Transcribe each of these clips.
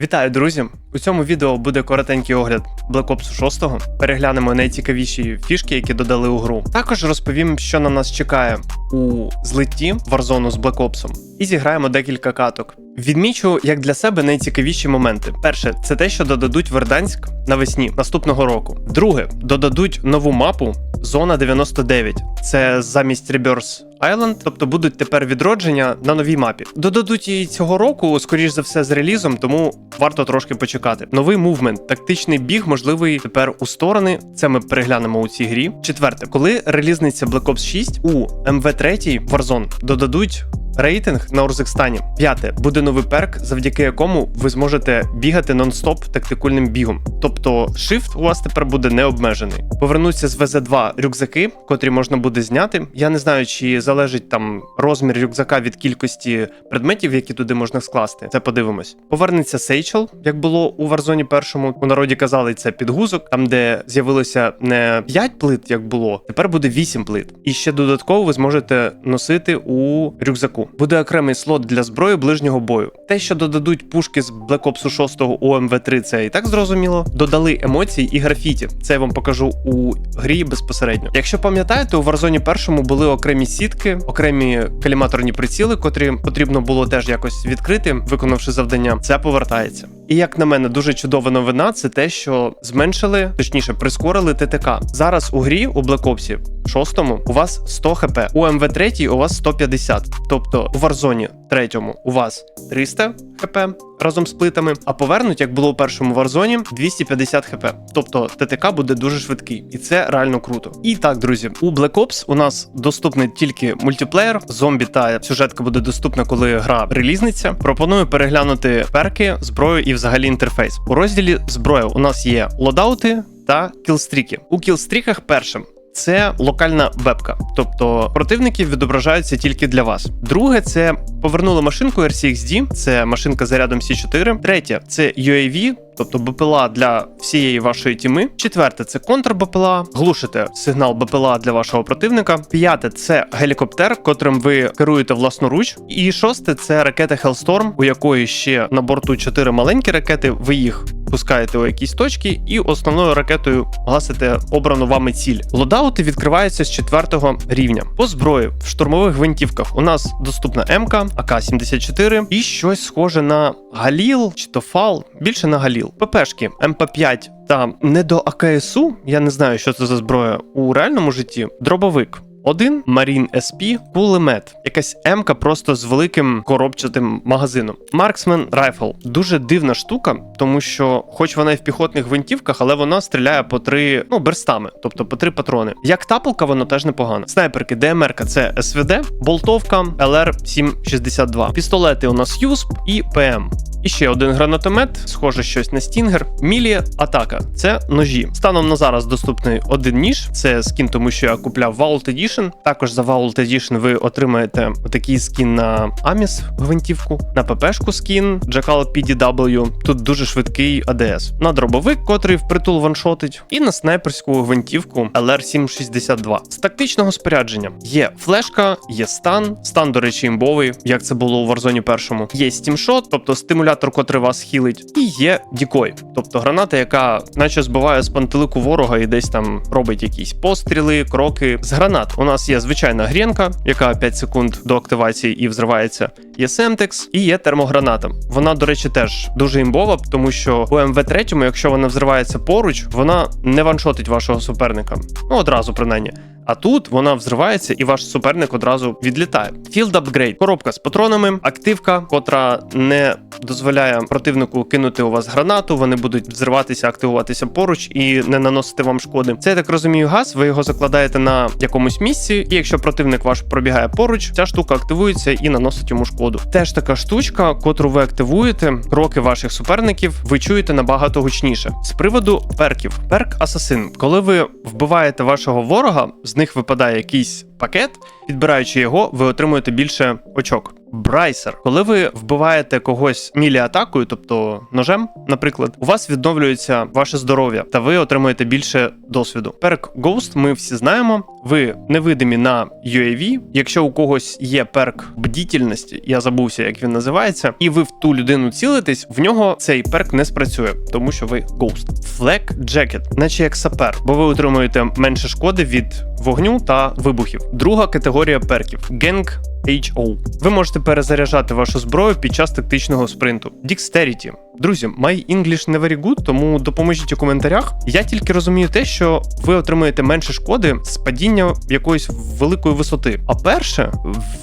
Вітаю, друзі! У цьому відео буде коротенький огляд Black Ops 6. Переглянемо найцікавіші фішки, які додали у гру. Також розповім, що на нас чекає у злитті Warzone з Black Ops. І зіграємо декілька каток. Відмічу, як для себе найцікавіші моменти. Перше, це те, що додадуть Верданськ навесні наступного року. Друге, додадуть нову мапу Зона 99. Це замість Rebirth Island, тобто будуть тепер відродження на новій мапі. Додадуть її цього року, скоріш за все, з релізом, тому варто трошки почекати. Новий мувмент, тактичний біг, можливий тепер у сторони. Це ми переглянемо у цій грі. Четверте, коли релізниця Black Ops 6 у MV3 Warzone додадуть. Рейтинг на Урзекстані. П'яте буде новий перк, завдяки якому ви зможете бігати нон-стоп тактикульним бігом. Тобто shift у вас тепер буде не обмежений. Повернуться з ВЗ2 рюкзаки, котрі можна буде зняти. Я не знаю, чи залежить там розмір рюкзака від кількості предметів, які туди можна скласти. Це подивимось. Повернеться Сейчел, як було у Warzone першому. У народі казали це підгузок, там де з'явилося не 5 плит, як було, тепер буде 8 плит. І ще додатково ви зможете носити у рюкзаку. Буде окремий слот для зброї ближнього бою. Те, що додадуть пушки з Black Ops 6 у МВ3, це і так зрозуміло. Додали емоції і графіті. Це я вам покажу у грі безпосередньо. Якщо пам'ятаєте, у Warzone першому були окремі сітки, окремі каліматорні приціли, котрі потрібно було теж якось відкрити, виконавши завдання. Це повертається. І як на мене, дуже чудова новина це те, що зменшили, точніше, прискорили ТТК. Зараз у грі у Black Ops 6 у вас 100 хп, у МВ3 у вас 150. Тобто у Warzone 3 у вас 300 хп разом з плитами, а повернуть, як було у першому Warzone, 250 хп. Тобто ТТК буде дуже швидкий, і це реально круто. І так, друзі, у Black Ops у нас доступний тільки мультиплеєр, зомбі та сюжетка буде доступна, коли гра релізниться. Пропоную переглянути перки, зброю і взагалі інтерфейс. У розділі зброя у нас є лодаути та кілстріки. У кілстріках першим. Це локальна вебка, тобто противники відображаються тільки для вас. Друге, це повернули машинку RCXD, це машинка зарядом C4. Третє це UAV, тобто БПЛА для всієї вашої тіми. Четверте це контрбПЛА, глушите сигнал БПЛА для вашого противника. П'яте це гелікоптер, котрим ви керуєте власноруч. І шосте це ракета Hellstorm, у якої ще на борту чотири маленькі ракети. Ви їх пускаєте у якісь точки, і основною ракетою гасите обрану вами ціль. Лодаути відкриваються з четвертого рівня. По зброї в штурмових гвинтівках у нас доступна МК, АК-74 і щось схоже на Галіл чи то фал, більше на Галіл. ППшки МП5 та не до АКСУ, я не знаю, що це за зброя у реальному житті. Дробовик. Один Marine SP, кулемет, якась М-ка просто з великим коробчатим магазином. Marksman Rifle. дуже дивна штука, тому що, хоч вона і в піхотних гвинтівках, але вона стріляє по три ну берстами, тобто по три патрони. Як тапалка, воно теж непогано. Снайперки ДМР це СВД, болтовка ЛР 762. Пістолети у нас ЮСП і ПМ. І ще один гранатомет, схоже, щось на стінгер. Мілі атака це ножі. Станом на зараз доступний один ніж. Це скін, тому що я купляв Vault Edition. Також за Vault Edition ви отримаєте отакий скін на Аміс гвинтівку, на ППшку скін Jackal PDW. Тут дуже швидкий АДС. На дробовик, котрий впритул ваншотить, і на снайперську гвинтівку LR762. З тактичного спорядження є флешка, є стан. Стан, до речі, імбовий, як це було у Warzone першому. Є стімшот, тобто стимулятор, котрий вас хілить, і є дікой, тобто граната, яка наче збиває з пантелику ворога і десь там робить якісь постріли, кроки. З гранат у нас є звичайна грінка, яка 5 секунд до активації і взривається. Є Семтекс і є термограната. Вона, до речі, теж дуже імбова, тому що у МВ3, якщо вона взривається поруч, вона не ваншотить вашого суперника. Ну одразу принаймні. А тут вона взривається, і ваш суперник одразу відлітає. Field Upgrade. коробка з патронами, активка, котра не дозволяє противнику кинути у вас гранату. Вони будуть взриватися, активуватися поруч і не наносити вам шкоди. Це я так розумію, газ. Ви його закладаєте на якомусь місці, і якщо противник ваш пробігає поруч, ця штука активується і наносить йому шкоду. Теж така штучка, котру ви активуєте, кроки ваших суперників ви чуєте набагато гучніше. З приводу перків, перк Асасин, коли ви вбиваєте вашого ворога, з них випадає якийсь пакет. Підбираючи його, ви отримуєте більше очок. Брайсер. Коли ви вбиваєте когось мілі-атакою, тобто ножем, наприклад, у вас відновлюється ваше здоров'я, та ви отримуєте більше досвіду. Перк Ghost ми всі знаємо. Ви невидимі на UAV. Якщо у когось є перк бдітельності, я забувся, як він називається, і ви в ту людину цілитесь, в нього цей перк не спрацює, тому що ви Ghost. Flag Jacket, наче як сапер, бо ви отримуєте менше шкоди від вогню та вибухів. Друга категорія перків Gang HO. Ви можете перезаряджати вашу зброю під час тактичного спринту. Dexterity. Друзі, my English не very good, тому допоможіть у коментарях. Я тільки розумію те, що ви отримуєте менше шкоди з падіння якоїсь великої висоти. А перше,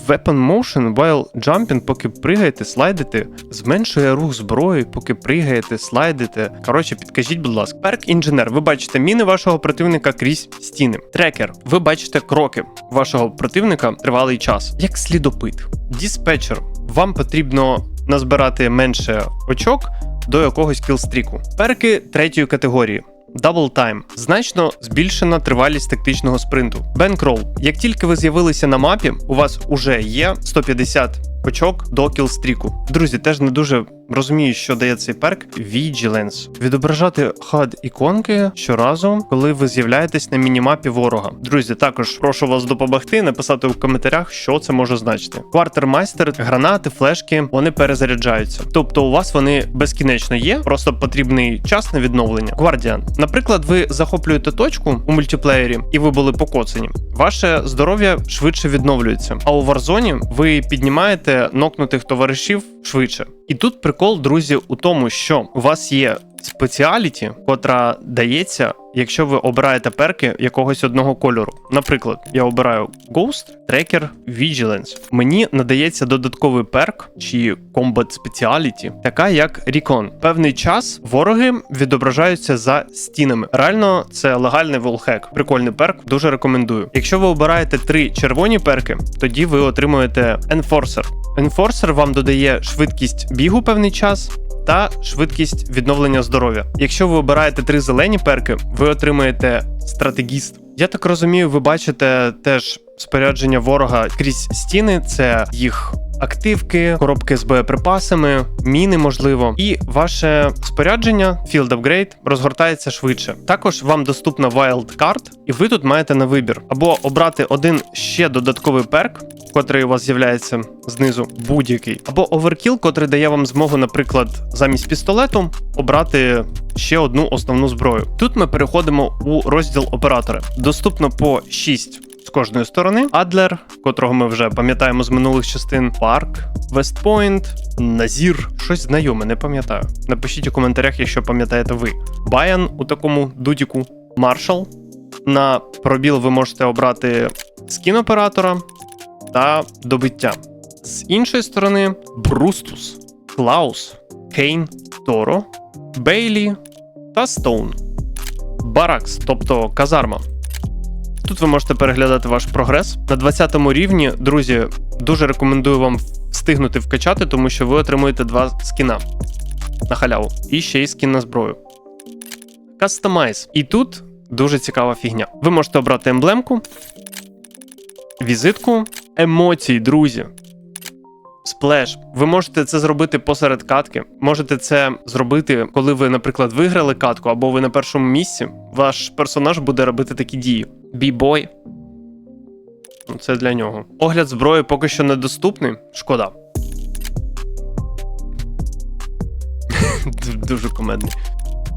weapon motion while jumping, поки пригаєте, слайдите, зменшує рух зброї, поки пригаєте, слайдите. Коротше, підкажіть, будь ласка. Перк інженер. Ви бачите міни вашого противника крізь стіни. Трекер. Ви бачите кроки вашого противника тривалий час. Як слідопит. Діспетчер. Вам потрібно назбирати менше очок до якогось кілстріку. Перки третьої категорії. Double Time. значно збільшена тривалість тактичного спринту. Бенкрол. Як тільки ви з'явилися на мапі, у вас уже є 150 очок до кілстріку. Друзі, теж не дуже розумію, що дає цей перк. Vigilance. Відображати хад іконки щоразу, коли ви з'являєтесь на мінімапі ворога. Друзі, також прошу вас допомогти, написати в коментарях, що це може значити. Квартермайстер, гранати, флешки, вони перезаряджаються. Тобто у вас вони безкінечно є, просто потрібний час на відновлення. Гвардіан. Наприклад, ви захоплюєте точку у мультиплеєрі і ви були покоцані. Ваше здоров'я швидше відновлюється. А у Warzone ви піднімаєте нокнутих товаришів швидше. І тут прикол, друзі, у тому, що у вас є спеціаліті, котра дається, якщо ви обираєте перки якогось одного кольору. Наприклад, я обираю Ghost, Tracker, Vigilance. Мені надається додатковий перк чи Combat Speciality, така як Recon. Певний час вороги відображаються за стінами. Реально, це легальний волхек. Прикольний перк, дуже рекомендую. Якщо ви обираєте три червоні перки, тоді ви отримуєте Enforcer. Enforcer вам додає швидкість бігу певний час. Та швидкість відновлення здоров'я. Якщо ви обираєте три зелені перки, ви отримаєте стратегіст. Я так розумію, ви бачите теж спорядження ворога крізь стіни, це їх активки, коробки з боєприпасами, міни, можливо, і ваше спорядження, Field Upgrade, розгортається швидше. Також вам доступна Wild Card, і ви тут маєте на вибір або обрати один ще додатковий перк, котрий у вас з'являється знизу, будь-який, або Overkill, котрий дає вам змогу, наприклад, замість пістолету обрати ще одну основну зброю. Тут ми переходимо у розділ оператори. Доступно по 6 з кожної сторони. Адлер, котрого ми вже пам'ятаємо з минулих частин, Парк, Вестпойнт, Назір. Щось знайоме, не пам'ятаю. Напишіть у коментарях, якщо пам'ятаєте ви. Баян у такому дудіку, Маршал. На пробіл ви можете обрати скін оператора та добиття. З іншої сторони, Брустус, Клаус, Кейн, Торо, Бейлі та Стоун. Баракс, тобто казарма. Тут ви можете переглядати ваш прогрес. На 20 рівні, друзі, дуже рекомендую вам встигнути вкачати, тому що ви отримуєте два скіна на халяву. І ще й скін на зброю. Кастомайз. І тут дуже цікава фігня. Ви можете обрати емблемку, візитку, емоції, друзі. Сплеш. Ви можете це зробити посеред катки. Можете це зробити, коли ви, наприклад, виграли катку, або ви на першому місці. Ваш персонаж буде робити такі дії. Бій-бой. Ну, Це для нього. Огляд зброї поки що недоступний. Шкода. Дуже комедний.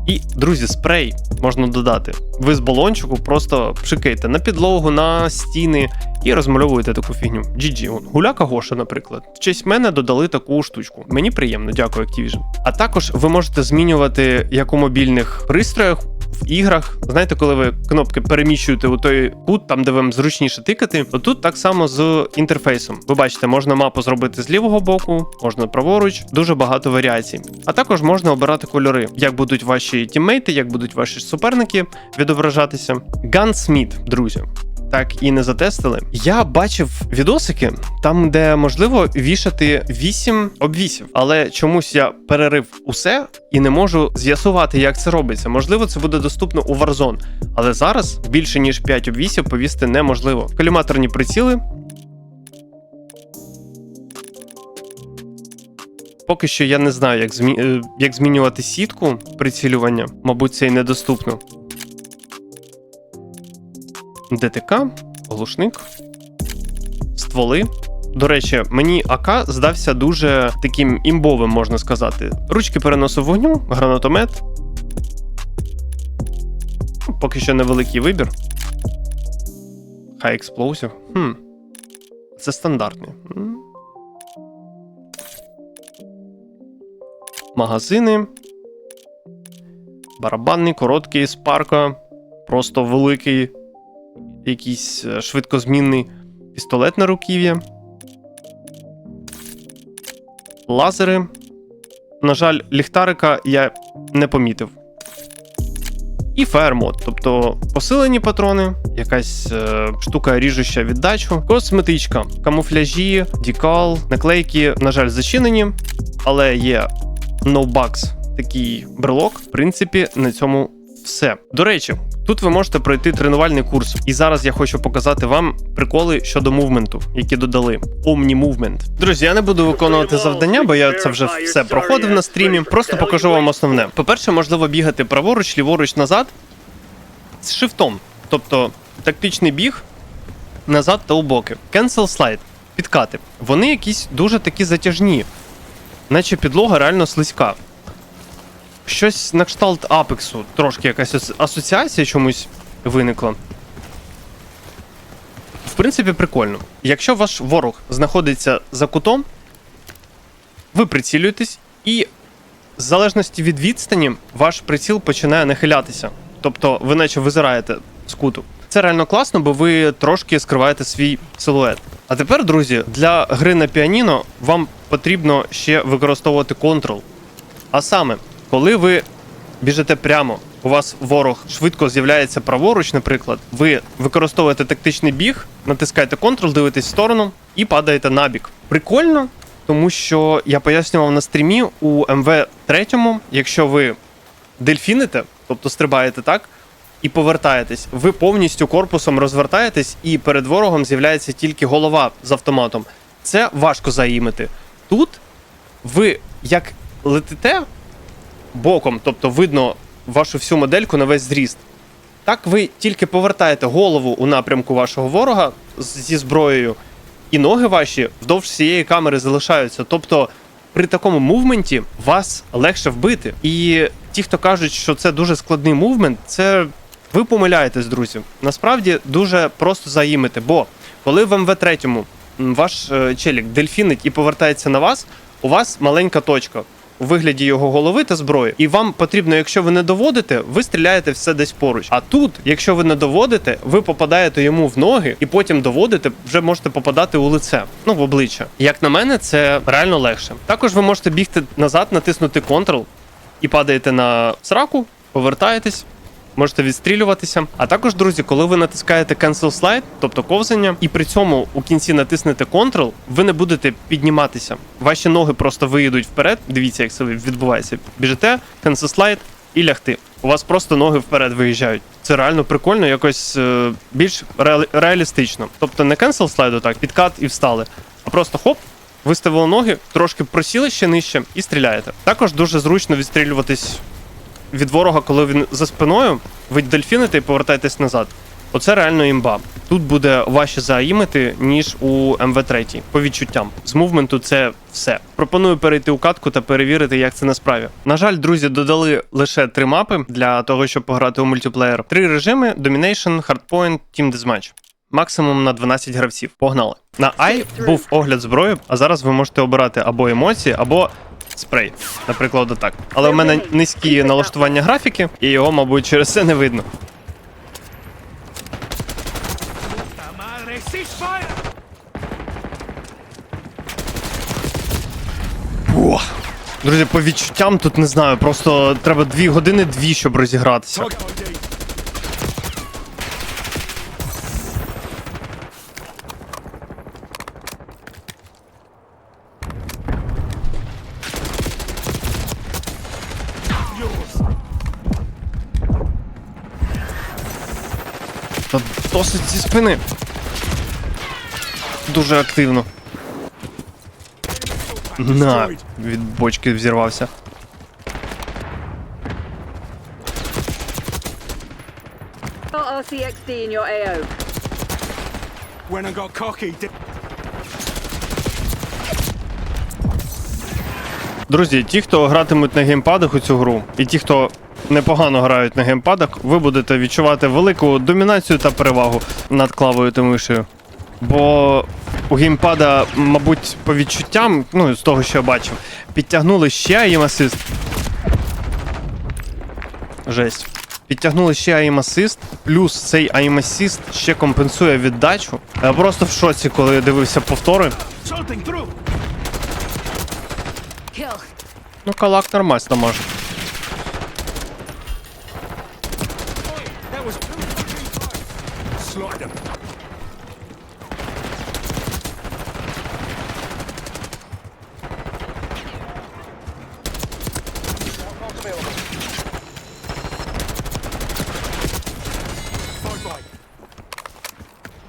І, друзі, спрей можна додати. Ви з балончику просто пшикаєте на підлогу, на стіни і розмальовуєте таку фігню. GG. Гуляка Гоша, наприклад. В честь мене додали таку штучку. Мені приємно, дякую, Activision. А також ви можете змінювати як у мобільних пристроях. В іграх, знаєте, коли ви кнопки переміщуєте у той кут, там де вам зручніше тикати, то тут так само з інтерфейсом. Ви бачите, можна мапу зробити з лівого боку, можна праворуч, дуже багато варіацій. А також можна обирати кольори, як будуть ваші тіммейти, як будуть ваші суперники відображатися. Gunsmith, друзі. Так і не затестили. Я бачив відосики там, де можливо вішати 8 обвісів, але чомусь я перерив усе і не можу з'ясувати, як це робиться. Можливо, це буде доступно у Warzone, але зараз більше ніж 5 обвісів повісти неможливо. Коліматорні приціли. Поки що я не знаю, як, змі... е, як змінювати сітку прицілювання. Мабуть, це і недоступно. ДТК, глушник, стволи. До речі, мені АК здався дуже таким імбовим, можна сказати. Ручки переносу вогню, гранатомет. Поки що невеликий вибір. Хай експлозив. Хм. Це стандартний. Магазини. Барабанний, короткий, спарка. Просто великий. Якийсь е, швидкозмінний пістолет на руків'я. Лазери. На жаль, ліхтарика я не помітив. І фаермод, тобто посилені патрони, якась е, штука ріжуща віддачу, косметичка, камуфляжі, дікал, наклейки, на жаль, зачинені, але є no bugs, такий брелок. В принципі, на цьому все. До речі, тут ви можете пройти тренувальний курс. І зараз я хочу показати вам приколи щодо мувменту, які додали. Omni Movement. Друзі, я не буду виконувати завдання, бо я це вже все проходив на стрімі. Просто покажу вам основне. По-перше, можливо бігати праворуч, ліворуч, назад з шифтом. Тобто тактичний біг назад та у боки. Cancel slide. Підкати. Вони якісь дуже такі затяжні, наче підлога реально слизька. Щось на кшталт Апексу, трошки якась асоціація чомусь виникла. В принципі, прикольно. Якщо ваш ворог знаходиться за кутом, ви прицілюєтесь, і в залежності від відстані ваш приціл починає нахилятися. Тобто ви наче визираєте з куту. Це реально класно, бо ви трошки скриваєте свій силует. А тепер, друзі, для гри на піаніно вам потрібно ще використовувати контрол. А саме, коли ви біжите прямо, у вас ворог швидко з'являється праворуч, наприклад, ви використовуєте тактичний біг, натискаєте Ctrl, дивитесь в сторону і падаєте набік. Прикольно, тому що я пояснював на стрімі у МВ3, якщо ви дельфіните, тобто стрибаєте так, і повертаєтесь, ви повністю корпусом розвертаєтесь, і перед ворогом з'являється тільки голова з автоматом. Це важко заїмити. Тут ви як летите боком, тобто видно вашу всю модельку на весь зріст. Так ви тільки повертаєте голову у напрямку вашого ворога зі зброєю, і ноги ваші вдовж всієї камери залишаються. Тобто при такому мувменті вас легше вбити. І ті, хто кажуть, що це дуже складний мувмент, це ви помиляєтесь, друзі. Насправді дуже просто заїмити, бо коли в МВ3 ваш е, челік дельфінить і повертається на вас, у вас маленька точка у вигляді його голови та зброї. І вам потрібно, якщо ви не доводите, ви стріляєте все десь поруч. А тут, якщо ви не доводите, ви попадаєте йому в ноги, і потім доводите, вже можете попадати у лице, ну в обличчя. Як на мене, це реально легше. Також ви можете бігти назад, натиснути Ctrl і падаєте на сраку, повертаєтесь. Можете відстрілюватися. А також, друзі, коли ви натискаєте Cancel Slide, тобто ковзання, і при цьому у кінці натиснете Ctrl, ви не будете підніматися. Ваші ноги просто виїдуть вперед. Дивіться, як це відбувається. Біжите, Cancel Slide і лягти. У вас просто ноги вперед виїжджають. Це реально прикольно, якось е, більш реалі- реалістично. Тобто не Cancel Slide, отак, підкат і встали, а просто хоп. Виставили ноги, трошки просіли ще нижче і стріляєте. Також дуже зручно відстрілюватись від ворога, коли він за спиною, ви дельфіните і повертаєтесь назад. Оце реально імба. Тут буде важче заїмити, ніж у МВ3, по відчуттям. З мувменту це все. Пропоную перейти у катку та перевірити, як це насправді. На жаль, друзі, додали лише три мапи для того, щоб пограти у мультиплеєр. Три режими: Domination, Hardpoint, Team Deathmatch. Максимум на 12 гравців. Погнали. На I був огляд зброї, а зараз ви можете обирати або емоції, або спрей. Наприклад, отак. Але в мене низькі налаштування графіки, і його, мабуть, через це не видно. Друзі, по відчуттям тут не знаю, просто треба дві години дві, щоб розігратися. Та досить зі спини. Дуже активно. На, від бочки взірвався. Got RCXD in your AO. When I got cocky, Друзі, ті, хто гратимуть на геймпадах у цю гру, і ті, хто непогано грають на геймпадах, ви будете відчувати велику домінацію та перевагу над клавою та мишею. Бо у геймпада, мабуть, по відчуттям, ну з того, що я бачив, підтягнули ще aim assist. Жесть. Підтягнули ще aim assist, плюс цей aim assist ще компенсує віддачу. Я просто в шоці, коли я дивився повтори. Ну, калак нормально может.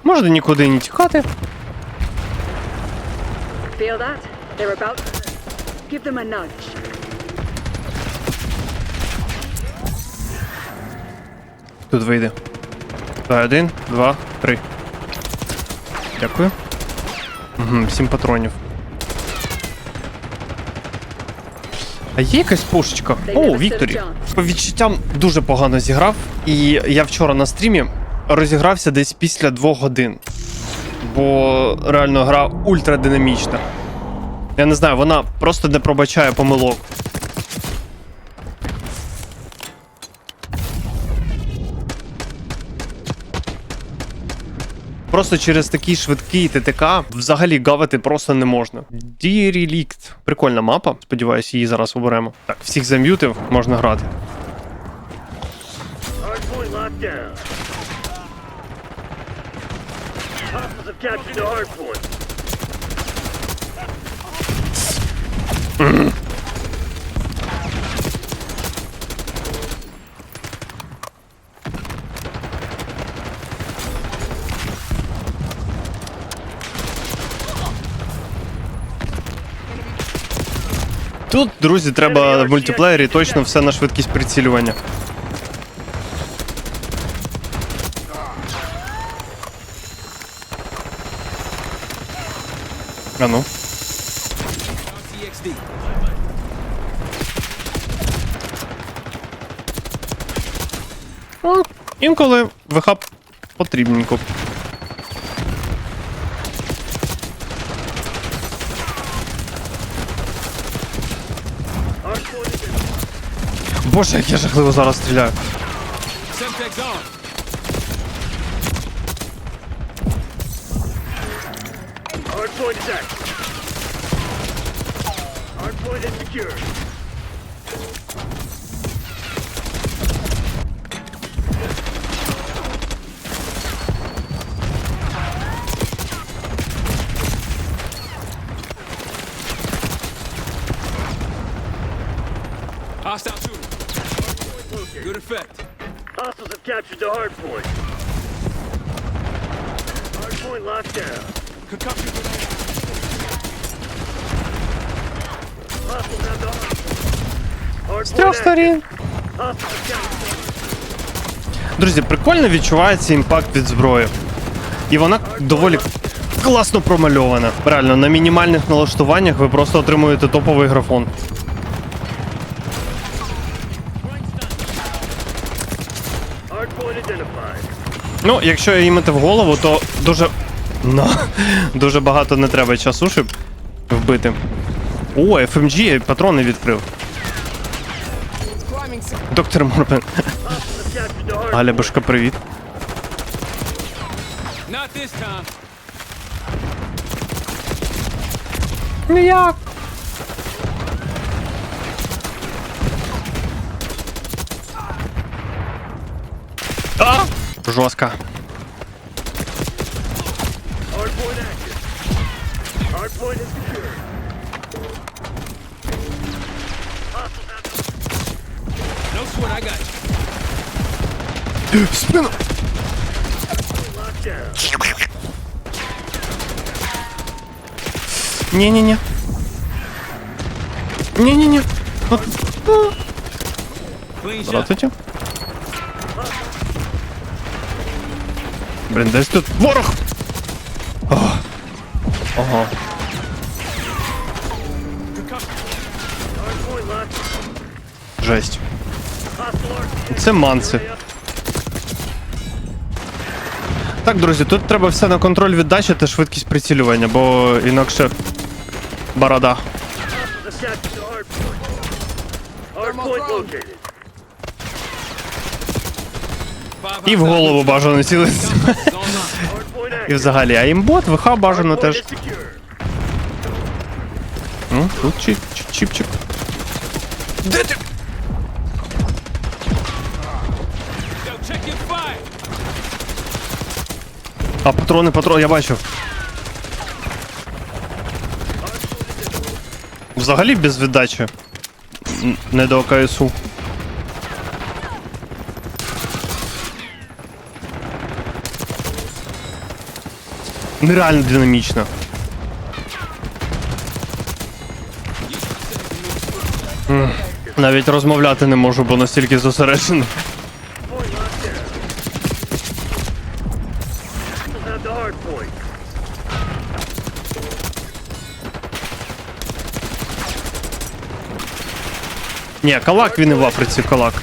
Можно никуда не тікати. Feel Give them a nudge. Тут вийде. Один, два, три. Дякую. Угу, сім патронів. А є якась пушечка? О, Вікторі. По відчуттям дуже погано зіграв. І я вчора на стрімі розігрався десь після двох годин. Бо реально гра ультрадинамічна. Я не знаю, вона просто не пробачає помилок. Просто через такий швидкий ТТК взагалі гавити просто не можна. Derelict. Прикольна мапа. Сподіваюсь, її зараз оберемо. Так, всіх зам'ютив, можна грати. Hostiles have captured the hardpoint. Тут, друзі, треба в мультиплеєрі точно все на швидкість прицілювання. А ну. Інколи вихап потрібненько. Боже, як я жахливо зараз стріляю. Hardpoint active. Hardpoint is secured. З трьох сторін. Друзі, прикольно відчувається імпакт від зброї. І вона доволі класно промальована. Реально, на мінімальних налаштуваннях ви просто отримуєте топовий графон. Ну, якщо їмити в голову, то дуже. Ну, дуже багато не треба часу, щоб вбити. О, FMG патрони відкрив. Доктор Морбен. Галя Башка, привіт. Ну як? А! Жорстко. Hardpoint active. Hardpoint is secured. Hostiles have the No sweat, I got you. В спину. locked down. Ні-ні-ні. Ні-ні-ні. От, ну, Clean shot. Здравствуйте. Блін, десь тут ворог! О. Ага. Hardpoint locked. Жесть. Це манси. Так, друзі, тут треба все на контроль віддачі та швидкість прицілювання, бо інакше борода. І в голову бажано. Hardpoint І взагалі, а імбот, ВХ бажано теж. Ну, тут чіп, чіп, чіпчик. Де ти? А, патрони, патрони, я бачив. Взагалі без віддачі. Не до КСУ. Нереально динамічно. Навіть розмовляти не можу, бо настільки зосереджений. Ні, калак він і в Африці, калак.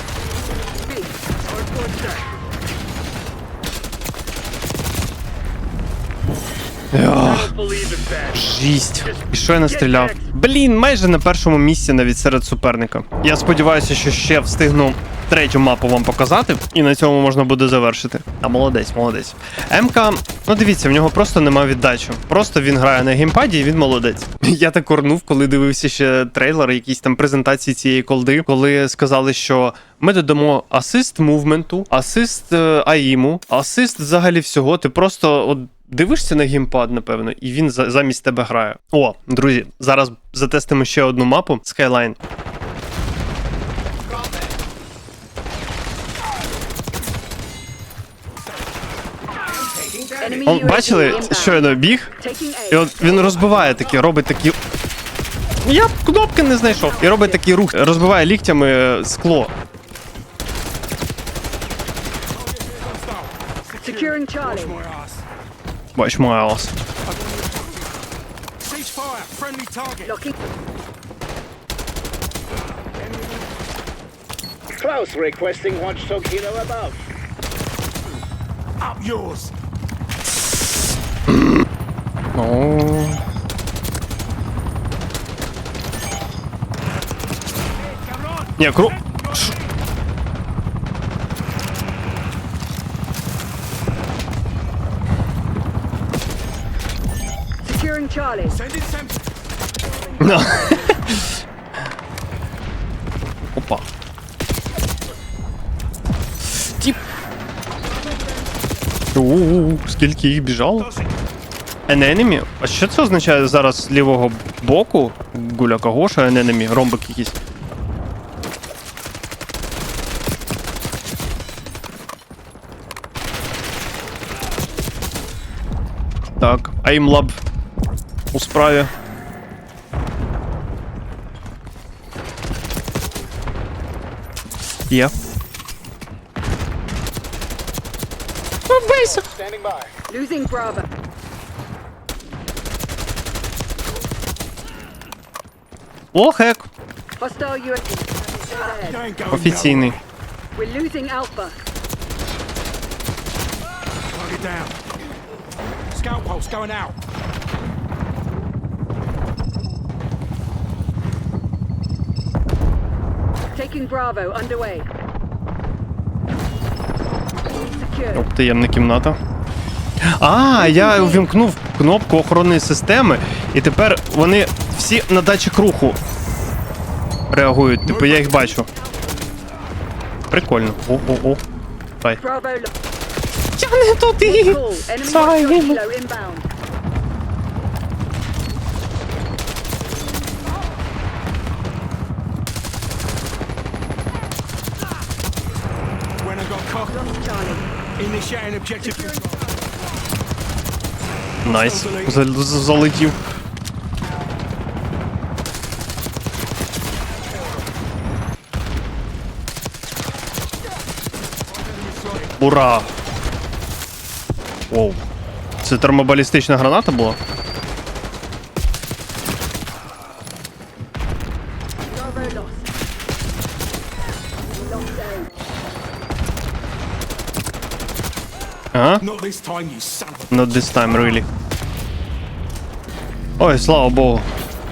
Жість. І що я настріляв? Блін, майже на першому місці навіть серед суперника. Я сподіваюся, що ще встигну третю мапу вам показати, і на цьому можна буде завершити. А молодець, молодець. МК, ну дивіться, в нього просто нема віддачі. Просто він грає на геймпаді і він молодець. Я так орнув, коли дивився ще трейлери, якісь там презентації цієї колди, коли сказали, що ми додамо асист мувменту, асист е, аїму, асист взагалі всього. Ти просто от дивишся на геймпад, напевно, і він замість тебе грає. О, друзі, зараз затестимо ще одну мапу Skyline. Enemy О, UAV бачили, щойно біг, і от він розбиває такі, робить такі. Я кнопки не знайшов. І робить такий рух, розбиває ліктями е, скло. Бач, target. Locking. Klaus requesting watchdog hero above. Up yours. О. Ні, кру. Ш- Securing Charlie. Send in some. На. Опа. Тіп. У-у-у, скільки їх біжало? An enemy? А що це означає зараз з лівого боку? Гуляка Гоша, an enemy, ромбик якийсь. Так, Aimlab у справі. Є. Losing Bravo. О, хек. Hostile UAV. ahead. Офіційний. We're losing Alpha. Target down. Scout pulse going out. Taking Bravo underway. Secure. Таємна кімната. А, я увімкнув кнопку охоронної системи, і тепер вони всі на датчик руху реагують. Типу я їх бачу. Прикольно. О-о-о. Дай. Я не туди. Call. Enemy Sorry. watchdog helo inbound. When I got cocked. Lost Charlie. Initiating objective control. Найс. За- за- Залетів. Ура! Воу. Це термобалістична граната була? Ага. Not this time, really. Ой, слава Богу.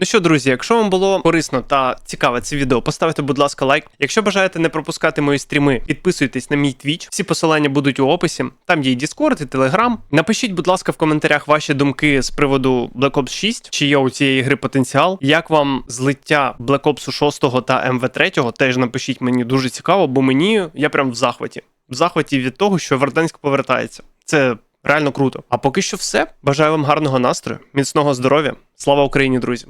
Ну що, друзі, якщо вам було корисно та цікаве це відео, поставте, будь ласка, лайк. Якщо бажаєте не пропускати мої стріми, підписуйтесь на мій Twitch. Всі посилання будуть у описі. Там є і Discord, і Telegram. Напишіть, будь ласка, в коментарях ваші думки з приводу Black Ops 6, чи є у цієї гри потенціал. Як вам злиття Black Ops 6 та MV3? Теж напишіть мені дуже цікаво, бо мені я прям в захваті. В захваті від того, що Верданськ повертається. Це реально круто. А поки що все. Бажаю вам гарного настрою, міцного здоров'я. Слава Україні, друзі!